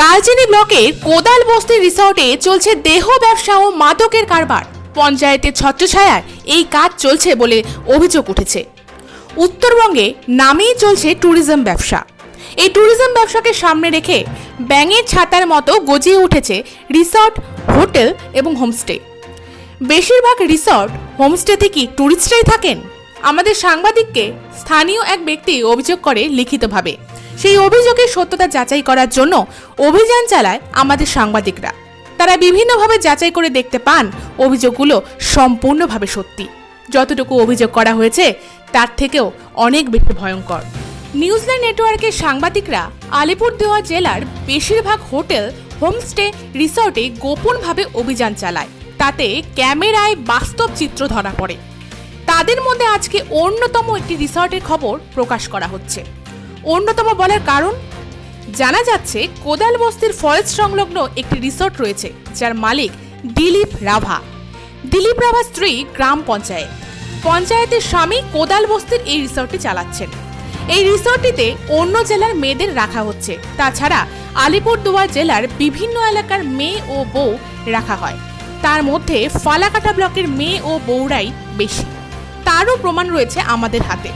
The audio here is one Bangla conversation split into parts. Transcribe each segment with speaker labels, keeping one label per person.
Speaker 1: কালচিনি ব্লকের কোদাল বস্তি রিসর্টে চলছে দেহ ব্যবসা ও মাদকের কারবার। পঞ্চায়েতের ছত্রছায়ার এই কাজ চলছে বলে অভিযোগ উঠেছে। উত্তরবঙ্গে নামেই চলছে ট্যুরিজম ব্যবসা। এই ট্যুরিজম ব্যবসাকে সামনে রেখে ব্যাঙের ছাতার মতো গজিয়ে উঠেছে রিসর্ট, হোটেল এবং হোমস্টে। বেশিরভাগ রিসর্ট হোমস্টেতে কি ট্যুরিস্টরাই থাকেন। আমাদের সাংবাদিককে স্থানীয় এক ব্যক্তি অভিযোগ করে লিখিতভাবে। সেই অভিযোগের সত্যতা যাচাই করার জন্য অভিযান চালায় আমাদের সাংবাদিকরা। তারা বিভিন্নভাবে যাচাই করে দেখতে পান অভিযোগগুলো সম্পূর্ণভাবে সত্যি। যতটুকু অভিযোগ করা হয়েছে, তার থেকেও অনেক বেশি ভয়ঙ্কর। নিউজিল্যান্ড নেটওয়ার্কের সাংবাদিকরা আলিপুরদুয়ার জেলার বেশিরভাগ হোটেল, হোমস্টে রিসর্টে গোপনভাবে অভিযান চালায়। তাতে ক্যামেরায় বাস্তব চিত্র ধরা পড়ে। তাদের মধ্যে আজকে অন্যতম একটি রিসর্টের খবর প্রকাশ করা হচ্ছে। অন্যতম বলার কারণ? জানা যাচ্ছে, কোদাল বস্তির ফরেস্ট সংলগ্ন একটি রিসর্ট রয়েছে, যার মালিক দিলীপ রাভা। দিলীপ রাভার স্ত্রী গ্রাম পঞ্চায়েত। পঞ্চায়েতের স্বামী কোদাল বস্তির এই রিসর্টটি চালাচ্ছেন। এই রিসর্টটিতে অন্য জেলার মেয়েদের রাখা হচ্ছে। তাছাড়া আলিপুরদুয়ার জেলার বিভিন্ন এলাকার মেয়ে ও বউ রাখা হয়। তার মধ্যে ফালাকাটা ব্লকের মেয়ে ও বউরাই বেশি। তারও প্রমাণ রয়েছে আমাদের হাতে।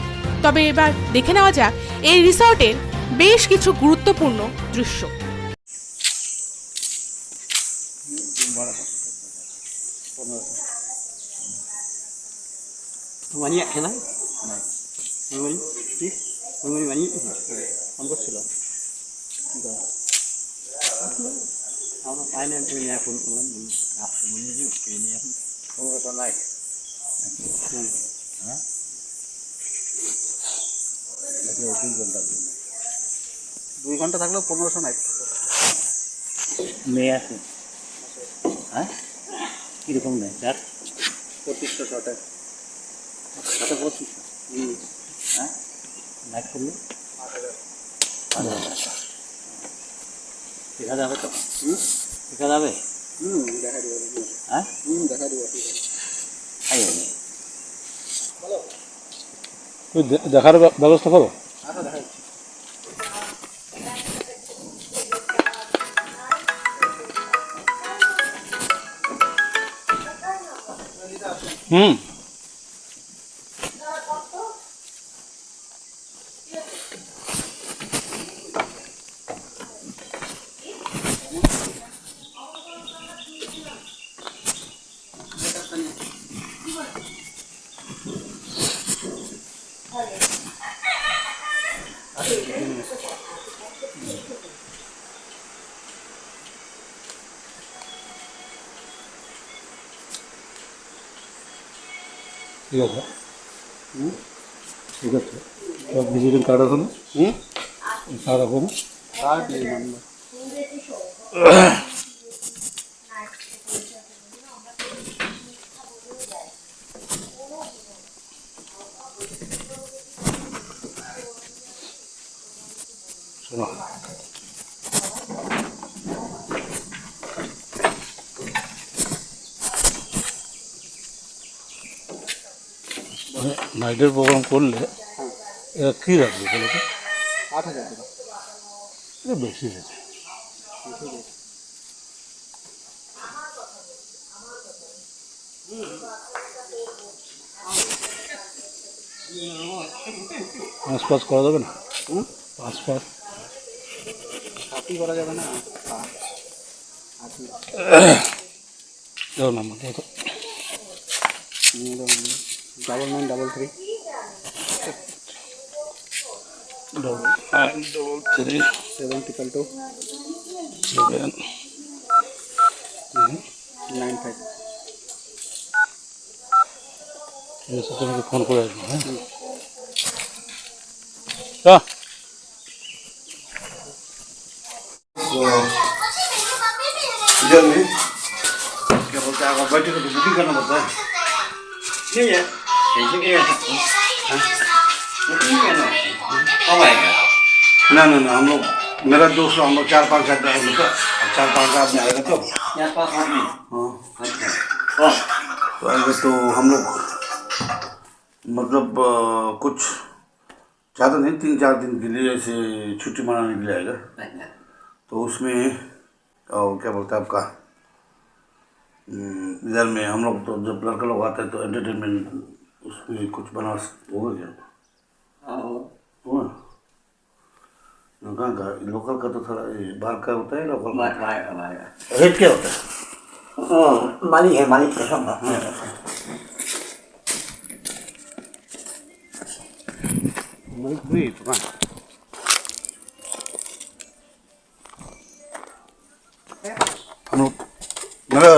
Speaker 1: তবে এবার দেখে নেওয়া যাক এই রিসর্টের বেশ কিছু গুরুত্বপূর্ণ দৃশ্য।
Speaker 2: মানিয়ে আছে আমরা পাই না এখন এখন তোমরা তো নাই দুই ঘণ্টা থাকলেও পনেরোশো নাই
Speaker 3: মেয়ে আছে। হ্যাঁ? কীরকম নেই চার
Speaker 2: পঁচিশশো শটে।
Speaker 3: সাথে পঁচিশ হ্যাঁ? নাইট করলে? দেখা যাবে তো? দেখা যাবে?
Speaker 2: হুম দেখা দিব।
Speaker 3: হ্যাঁ?
Speaker 2: হুম দেখা দিব
Speaker 4: দেখার ব্যবস্থা করো।
Speaker 2: আচ্ছা
Speaker 4: ঠিক আছে ঠিক আছে সব ভিজিটিং কার্ড আছে না
Speaker 2: হুম
Speaker 4: কার্ড আছে না
Speaker 2: কার্ড নেই নাম্বার
Speaker 4: শোনো নাইটের প্রোগ্রাম করলে এরা কী রাখবে বলো তো?
Speaker 2: আট হাজার টাকা।
Speaker 4: এটা বেশি আছে পাঁচ পাঁচ করা যাবে না?
Speaker 2: হুম?
Speaker 4: পাঁচ পাঁচ।
Speaker 2: করা যাবে না?
Speaker 4: দাও নাম্বার দাও double nine double
Speaker 2: three double nine
Speaker 4: double
Speaker 2: three seven
Speaker 4: triple two seven nine five phone कर जल्दी
Speaker 5: इधर क्या बोलते हैं बैठे करना पड़ता है
Speaker 3: नहीं है
Speaker 5: ना ना ना हम लोग मेरा दोस्त हम लोग चार पाँच आदमी आएगा तो चार पाँच आदमी आएगा तो
Speaker 3: चार पाँच आदमी
Speaker 5: हाँ तो आएगा तो हम लोग मतलब कुछ ज़्यादा नहीं तीन चार दिन के लिए ऐसे छुट्टी मनाने के लिए आएगा तो उसमें और क्या बोलते हैं आपका इधर में हम लोग तो जब लड़का लोग आते हैं तो एंटरटेनमेंट उसमें कुछ बना होगा क्या? कहाँ का लोकल का तो थोड़ा ये बाहर का होता है लोकल का?
Speaker 3: बाय बाय
Speaker 5: रेट क्या होता है?
Speaker 3: मालिक है मालिक का सब
Speaker 5: Muito bonito, vai. हम लोग मेरा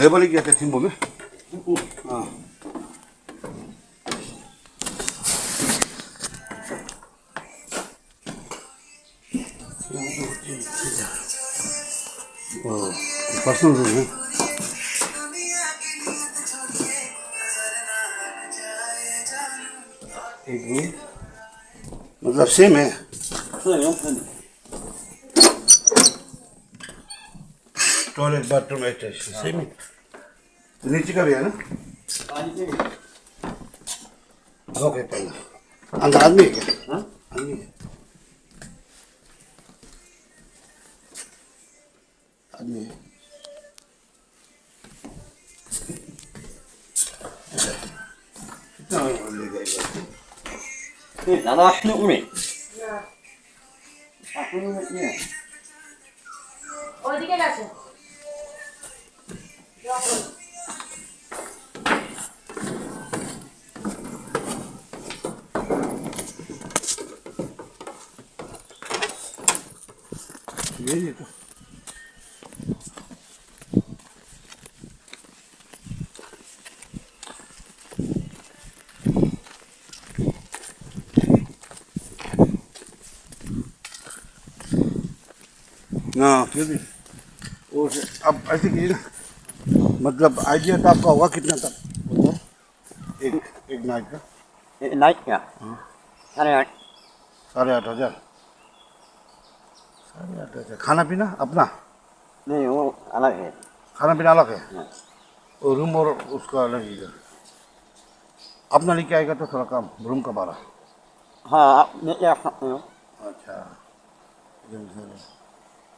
Speaker 5: लेबर ही क्या थे थिम्बो में? पर्सनल रूम है। एक रूम मतलब सेम है। टॉयलेट बाथरूम अटैच सेम ही। नीचे का भी है ना? ओके पहले अंदर आदमी है क्या? आदमी है।
Speaker 6: أنا راح نؤمن
Speaker 5: راح نؤمن ওদিকে গেছে फिर उस अब ऐसे कीजिए मतलब आइडिया तो आपका हुआ कितना तक? एक एक नाइट का।
Speaker 3: नाइट का हाँ। साढ़े आठ।
Speaker 5: साढ़े आठ हज़ार। साढ़े आठ हज़ार। खाना पीना अपना?
Speaker 3: नहीं वो अलग है।
Speaker 5: खाना पीना अलग है?
Speaker 3: हाँ।
Speaker 5: और रूम और उसका अलग ही अपना लेके आएगा तो थोड़ा काम रूम का बारह।
Speaker 3: हाँ आप
Speaker 5: अच्छा।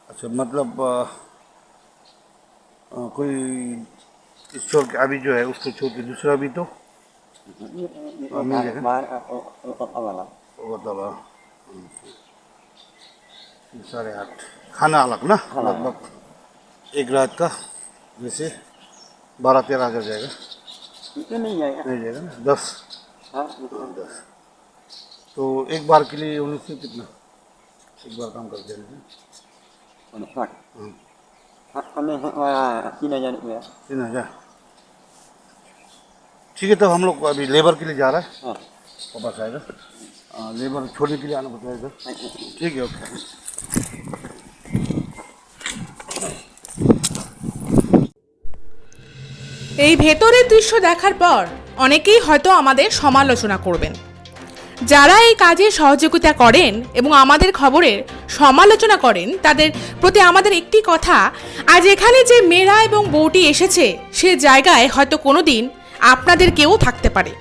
Speaker 5: अच्छा मतलब आ, आ, कोई ईश्वर के अभी जो है उसको छोड़ के दूसरा भी तो? साढ़े आठ। खाना अलग ना? लगभग एक रात का जैसे बारह तेरह हज़ार जाएगा।
Speaker 3: नहीं जाएगा।
Speaker 5: नहीं जाएगा ना? दस। दस। तो एक बार के लिए उन्नीस सौ कितना? एक बार काम कर
Speaker 3: देना Hak.
Speaker 5: Hak हमें ठीक है तो हम लोग अभी लेबर के लिए जा रहे हैं
Speaker 3: पापा
Speaker 5: वापस आएगा लेबर छोड़ने के लिए आना पड़ता बताएगा ठीक है ओके
Speaker 1: এই ভেতরের দৃশ্য দেখার পর অনেকেই হয়তো আমাদের সমালোচনা করবেন যারা এই কাজে সহযোগিতা করেন এবং আমাদের খবরের সমালোচনা করেন, তাদের প্রতি আমাদের একটি কথা, আজ এখানে যে মেয়েরা এবং বউটি এসেছে, সে জায়গায় হয়তো কোনোদিন আপনাদের কেউ থাকতে পারে।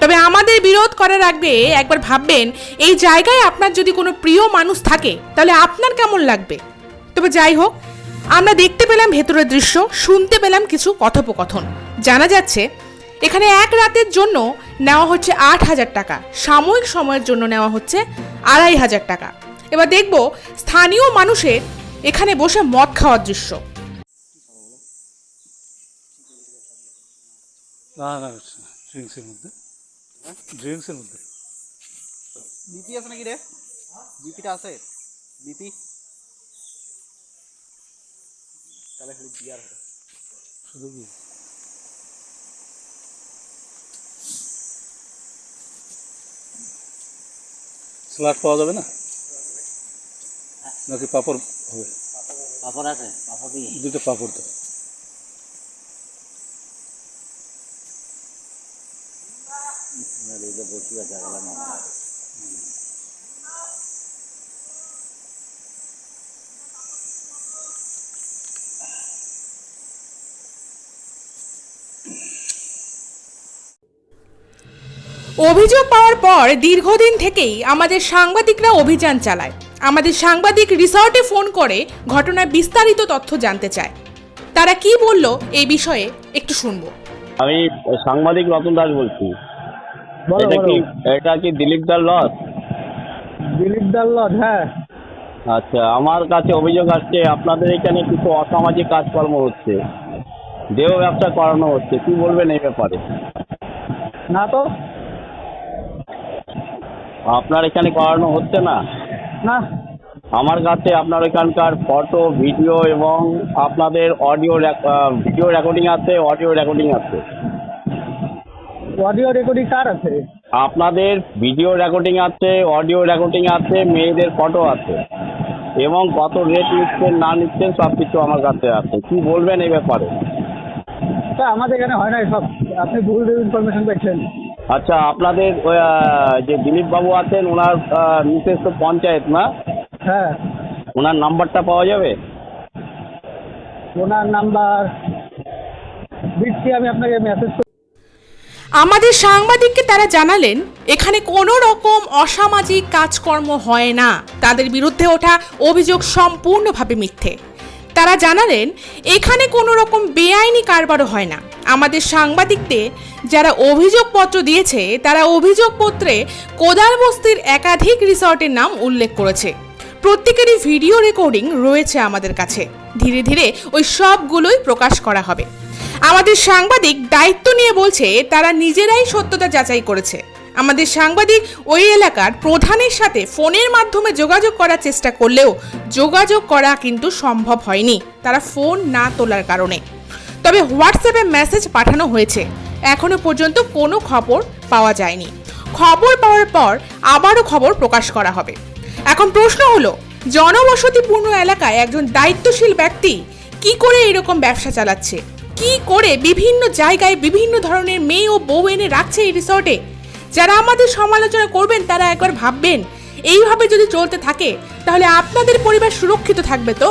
Speaker 1: তবে আমাদের বিরোধ করার আগে একবার ভাববেন, এই জায়গায় আপনার যদি কোনো প্রিয় মানুষ থাকে, তাহলে আপনার কেমন লাগবে? তবে যাই হোক, আমরা দেখতে পেলাম ভেতরের দৃশ্য, শুনতে পেলাম কিছু কথোপকথন। জানা যাচ্ছে এখানে এক রাতের জন্য নেওয়া হচ্ছে আট হাজার টাকা। সাময়িক সময়ের জন্য নেওয়া হচ্ছে আড়াই হাজার টাকা। এবার দেখব স্থানীয় মানুষের এখানে বসে মদ খাওয়ার দৃশ্য।
Speaker 4: না না ড্রিঙ্কসের মধ্যে। ড্রিঙ্কসের মধ্যে।
Speaker 2: বিপি আছে নাকি রে? বিপিটা আছে? বিপি? তাহলে খালি বিয়ার হবে।
Speaker 4: শুধু স্যালাড পাওয়া যাবে না? নাকি পাপড় হবে?
Speaker 3: পাপড় আছে পাপড় দিয়ে।
Speaker 4: দুটো পাপড় তো
Speaker 3: বসি আছে
Speaker 1: অভিযোগ পাওয়ার পর দীর্ঘদিন থেকেই আমাদের সাংবাদিকরা অভিযান চালায়। আমাদের সাংবাদিক রিসর্টে ফোন করে ঘটনার বিস্তারিত তথ্য জানতে চায়। তারা কি বলল এই বিষয়ে একটু শুনব।
Speaker 7: আমি সাংবাদিক রতন দাস বলছি।
Speaker 8: বলো
Speaker 7: এটা কি এটা কি দিলীপ দার লস
Speaker 8: দিলীপ দার লজ হ্যাঁ।
Speaker 7: আচ্ছা আমার কাছে অভিযোগ আসছে আপনাদের এখানে কিছু অসামাজিক কাজকর্ম হচ্ছে। দেহ ব্যবসা করানো হচ্ছে কি বলবেন এই ব্যাপারে?
Speaker 8: না তো।
Speaker 7: আপনার এখানে করানো হচ্ছে না?
Speaker 8: না।
Speaker 7: আমার কাছে আপনার এখানকার ফটো ভিডিও এবং আপনাদের অডিও ভিডিও রেকর্ডিং আছে অডিও রেকর্ডিং আছে।
Speaker 8: অডিও রেকর্ডিং কার আছে?
Speaker 7: আপনাদের ভিডিও রেকর্ডিং আছে অডিও রেকর্ডিং আছে মেয়েদের ফটো আছে। এবং কত রেট নিচ্ছেন না নিচ্ছেন সব কিছু আমার কাছে আছে। কি বলবেন এই ব্যাপারে?
Speaker 8: আমাদের এখানে হয় না সব আপনি ভুল ইনফরমেশন পেয়েছেন
Speaker 7: আচ্ছা আপনাদের যে দিলীপ বাবু আছেন ওনার মিসেস তো পঞ্চায়েত না?
Speaker 8: হ্যাঁ।
Speaker 7: ওনার নাম্বারটা পাওয়া যাবে?
Speaker 8: ওনার নাম্বার দিচ্ছি আমি আপনাকে মেসেজ
Speaker 1: আমাদের সাংবাদিককে তারা জানালেন এখানে কোনো রকম অসামাজিক কাজকর্ম হয় না। তাদের বিরুদ্ধে ওঠা অভিযোগ সম্পূর্ণভাবে মিথ্যে। তারা জানালেন, এখানে কোনো রকম বেআইনি কারবারও হয় না। আমাদের সাংবাদিকদের যারা অভিযোগপত্র দিয়েছে, তারা অভিযোগপত্রে কোদাল বস্তির একাধিক রিসর্টের নাম উল্লেখ করেছে। প্রত্যেকেরই ভিডিও রেকর্ডিং রয়েছে আমাদের কাছে। ধীরে ধীরে ওই সবগুলোই প্রকাশ করা হবে। আমাদের সাংবাদিক দায়িত্ব নিয়ে বলছে, তারা নিজেরাই সত্যতা যাচাই করেছে। আমাদের সাংবাদিক ওই এলাকার প্রধানের সাথে ফোনের মাধ্যমে যোগাযোগ করার চেষ্টা করলেও যোগাযোগ করা কিন্তু সম্ভব হয়নি। তারা ফোন না তোলার কারণে। তবে হোয়াটসঅ্যাপে মেসেজ পাঠানো হয়েছে। এখনও পর্যন্ত কোনো খবর পাওয়া যায়নি। খবর পাওয়ার পর আবারও খবর প্রকাশ করা হবে। এখন প্রশ্ন হলো, জনবসতিপূর্ণ এলাকায় একজন দায়িত্বশীল ব্যক্তি কি করে এরকম ব্যবসা চালাচ্ছে? কি করে বিভিন্ন জায়গায় বিভিন্ন ধরনের মেয়ে ও বউ এনে রাখছে এই রিসর্টে? যারা আমাদের সমালোচনা করবেন, তারা একবার ভাববেন, এইভাবে যদি চলতে থাকে, তাহলে আপনাদের পরিবার সুরক্ষিত থাকবে তো?